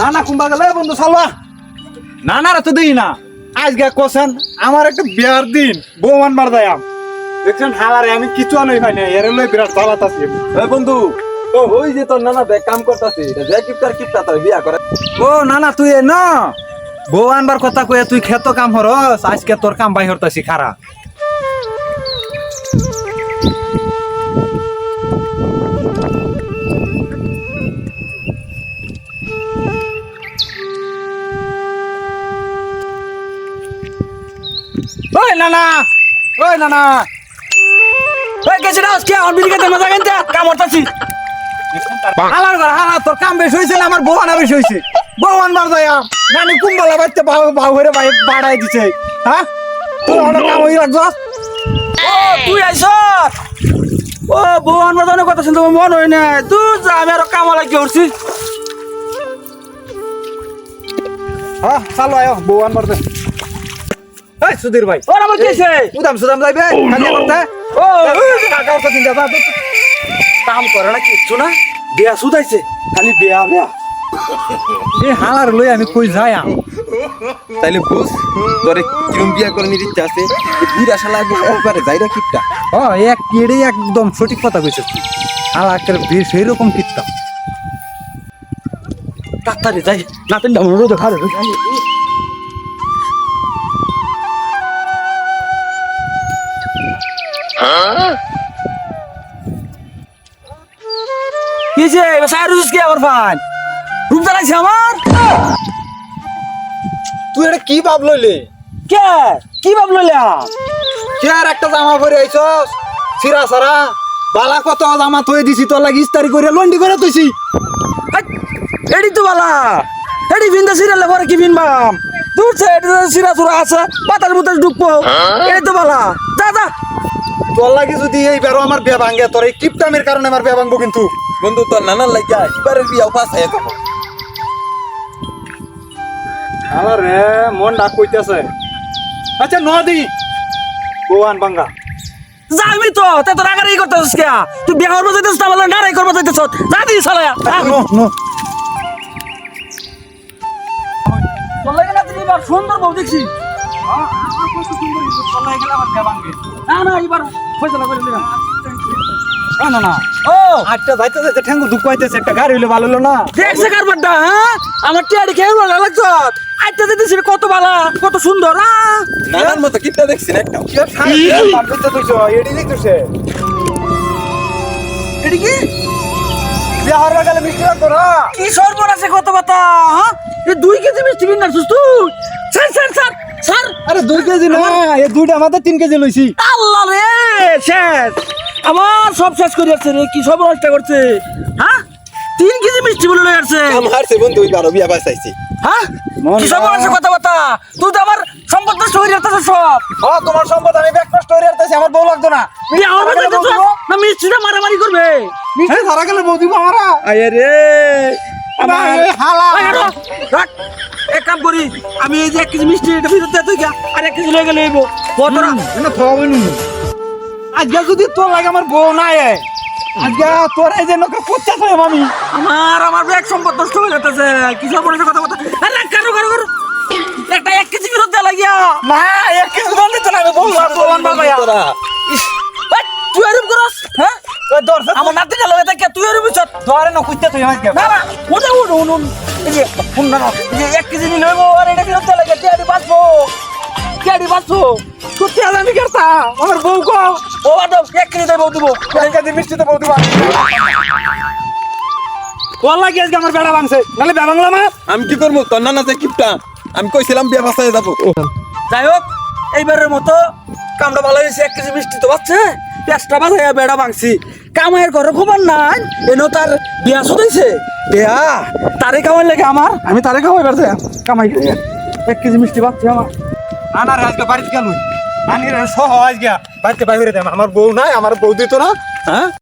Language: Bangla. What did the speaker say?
না না কুম্বা গেলে, বন্ধু সালবা না না তো দিই না। আজকে কোসেন আমার একটা বিয়ার দিন, বউ মানবার দায়াম দেখছেন, হালারে আমি কিছু আনই পাই না এর লই বিরাট জ্বালাত আছি। এ বন্ধু, ও, ওই যে তোর নানা ব্যাগ কাম করতাছে যে কিপটার কিপটা, তার বিয়া করে। ও না না তুই না। বউ আনবার কথা কয়ে তুই খেত কাম হরস, আজকে তোর কাম বাই হরতাছি, খারা। ওই নানা ওই নানা। ওই গেছে না আজকে আমার খেতে মজা কিনতে? কাম করতেছি হালার ঘর হালা তোর কাম বেশি হয়েছে আমার বউ আনা বেশি হয়েছে। বউ আনবার যাইয়া নানি কুম্বালা বাচ্চা ভাও ভাও হয়ে ভাই বাড়াই দিছে। হ্যাঁ? তোর অনেক কাম হয়ে রাখছ ও, তুই আইস? ও বউ আনবার জন্য কথা শুনতে মন হয় না তুই যা, আমি আরও কাম লাগি করছি হ্যাঁ চালো আয় বউ আনবার দে এই সুধীর ভাই। ওর আমার কেছে উদাম সুদাম যাইবে খালি করতে ও কাকা ওর দিন যাবা কাম করে না কিচ্ছু না। বিয়া সুদাইছে খালি বিয়া বিয়া। এই হালার লই আমি কই যাই আম? তাইলে বুঝ তোরে কিরম বিয়া করে নিতে ইচ্ছা আছে? বুড়া শালা একবারে যাইরা কিপটা। ও এক কেড়ে একদম সঠিক কথা কইছিস তুই। হালা একটা বেশ এইরকম কিত্তা তাড়াতাড়ি যাই নাতিন ডামন রোদ খারে কি কি ফান? রূপ জ্বালাইছে আমার? তুই এটা কি ভাব লইলে? কে? কি ভাব লইলাম কে আর একটা জামা পরে আইছস? সিরা সারা বালা কত জামা থই দিছি তোর লাগি ইস্তারি করে লন্ডি করে তুইছি এডি তো বালা। এডি ভিন্দা সিরালে পরে কি ভিনবাম দূর সে এডি সিরা সুরা আছে পাতার মধ্যে ঢুকবো। এডি তো বালা। যা যা। তোর লাগি যদি এই বেরো আমার বিয়া ভাঙ্গে তোর এই কিপটামের কারণে আমার বিয়া ভাঙবো কিন্তু। বন্ধু তোর নানার লাগিয়া এবারের বিয়া উপাস হয়ে যাব। আমার রে মন ডাক কইতেছে। আচ্ছা নদি। গোয়ান বাঙ্গা। যাবি তো তে তোর আগারে করতেছিস কে তুই বিয়া করব যাইতেছিস না বলে নারাই করব যাইতেছ। যা দি সালা নো নো। তোর লাগে না তুই এবার সুন্দর বউ দেখছি না না এবার ফয়সালা করে দিলাম না না ও! আটটা যাইতে যাইতে ঠ্যাঙ্গু দুঃখ হইতেছে একটা গাড়ি হইলে ভালো হলো না। দেখছে কারবারটা হ্যাঁ? আমার টিয়ারি খেয়ে ভালো লাগছো। কত বালা কত সুন্দর হ্যাঁ? নানার মতো কিপটা দেখছি একটা কি খাই বাপতে তুইছো এডি দেখতেছে কি? গেলে মিষ্টি রাখব না? কি সর্বর আছে কত কথা হ্যাঁ দুই কেজি মিষ্টি কিনার তুই? Sir sir sir sir. আরে দুই কেজি না এই দুইটা আমাদের তিন কেজি লইছি। আল্লাহ রে শেষ। আমার সব শেষ করে যাচ্ছে রে কি সব নষ্ট করছে? হ্যাঁ? তিন কেজি মিষ্টি বলে লয়ে আসছে। আমার সে বন্ধু এবারও বিয়া বাঁচাইছি হ্যাঁ? মন কি সব না। আছে কথা কথা তুই তো আমার সম্পদ নষ্ট হয়ে যাচ্ছে সব। ও তোমার সম্পদ আমি ব্যাগ নষ্ট করে আসতেছি আমার বউ লাগতো না। বিয়ে গেলে বউ দিব? না? মিষ্টিটা মারামারি করবে। মিষ্টি সারা গেলে বউ দিব আমরা। আরে রে। আমার হালা। রাখ। এক কাম করি আমি এই যে এক কেজি মিষ্টি এটা ফিরত দিয়ে তুই আর এক কেজি লয়ে গেলে এইবো কতটা না খাওয়াবে নি আজকে যদি তোর লাগে আমার বউ নাই আজকে তোর এই যে নৌকা কুচ্চা খাই আমি। আমার আমার ব্যাগ সম্পদ নষ্ট হয়ে যাচ্ছে কি সব বলেছে কথা কথা আরে না কারও কারও কারও। একটা এক কেজি ফেরত দেওয়া লাগিয়া। না এক কেজি দাম দিতে না বউ ভাইয়া তোরা। তুই এরকম করস হ্যাঁ? আমার থাকে তুই এরকম বিচত ধরে না কুচ্চা তুই আজকে না না ওটা উঠ উন উন এই যে শুন না না, এই যে এক কেজি নিলে আর এটা দেওয়া লাগে টিয়ারি বাঁচবো? টিয়ারি বাঁচবো? সত্যি আজ আমি করতা আমার বউ কও। ও আদম এক কেজি দেবো দেবো। এক কেজি মিষ্টি তো বউ দিবা। তোর লাগে আমার বেড়া ভাঙছে। নাহলে বেড়া ভাঙলাম আমি কি করব? তোর নানা যে কিপটা। আমি কইছিলাম বিয়া বাঁচাই যাব। যাই হোক এইবারের মতো কামটা ভালো হয়েছে এক কেজি মিষ্টি তো পাচ্ছে। পেঁচটা বাজাইয়া বেড়া ভাঙছি। কামাইয়ের ঘরে খবর নাই এনেও তার বিয়া শুধাইছে। বিয়া তারে কামাই লাগে আমার। আমি তারে কামাই বেড়াতে কামাই করে। এক কেজি মিষ্টি পাচ্ছি আমার। না না আজকে বাড়িতে গেল নানি রে সহ আজকে। বাড়িতে বাইরে আমার বউ নাই আমার বউ দিত না হ্যাঁ?